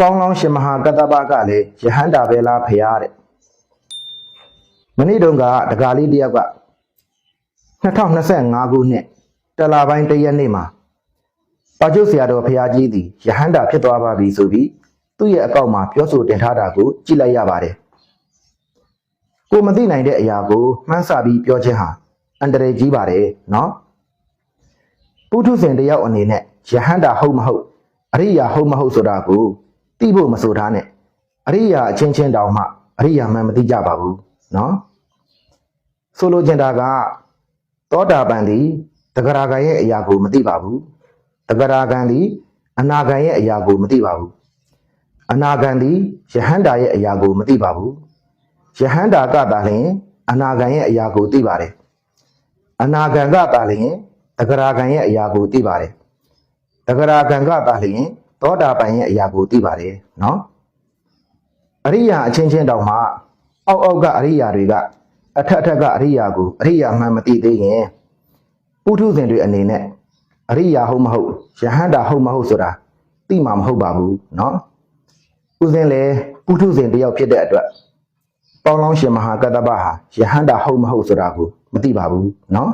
ပေါင်းလောင်းရှင်မဟာကတ္တပကလည်းယဟန္တာပဲလားဖရာတဲ့မနေ့တုန်းကဒကာလေးတယောက်က2025ခုနှစ်တလပိုင်းတရက်နေ့မှာပါကျုပ်ဆရာတော်ဖရာကြီးသည်ယဟန္တာဖြစ်သွားပါပြီဆိုပြီးသူ့ရဲ့အကောင့်မှာပြောဆိုတင်ထားတာကိုကြည့်လိုက်ရပါတယ်ကိုမသိနိုင်တဲ့အရာကိုမှန်းဆပြီးပြောခြင်းဟာအန္တရာယ်ကြီးပါတယ်နော်ပုထုဇဉ်တယောက်အနေနဲ့ယဟန္တာဟုတ်မဟုတ်အရိယာဟုတ်မဟုတ်ဆိုတာကို သိဖို့မဆိုထားနဲ့အရိယာအချင်းချင်းတောင်မှအရိယာမှန်မသိကြပါဘူးနော်ဆိုလိုချင်တာကသောတာပန်သည်တဂရဂံရဲ့အရာကိုမသိပါဘူးတဂရဂံသည်အနာဂံရဲ့အရာကိုမသိပါဘူးအနာဂံသည်ယဟန္တာရဲ့အရာကိုမသိပါဘူးယဟန္တာကသာလျှင်အနာဂံရဲ့အရာကိုသိပါတယ်အနာဂံကသာလျှင်တဂရဂံရဲ့အရာကိုသိပါတယ်တဂရဂံကသာလျှင် သောတာပန်ရဲ့အရာကိုသိပါတယ်နော်အရိယာအချင်းချင်းတောင်မှအောက်အောက်ကအရိယာတွေကအထက်အထက်ကအရိယာကိုအရိယာမှန်မသိသေးရင်ပုထုဇဉ်တွေအနေနဲ့အရိယာဟုတ်မဟုတ်ယဟန္တာဟုတ်မဟုတ်ဆိုတာသိမှာမဟုတ်ပါဘူးเนาะဥစဉ်လေပုထုဇဉ်တယောက်ဖြစ်တဲ့အတွက်ပေါင်းလောင်းရှင်မဟာကတ္တပဟာယဟန္တာဟုတ်မဟုတ်ဆိုတာကိုမသိပါဘူးเนาะ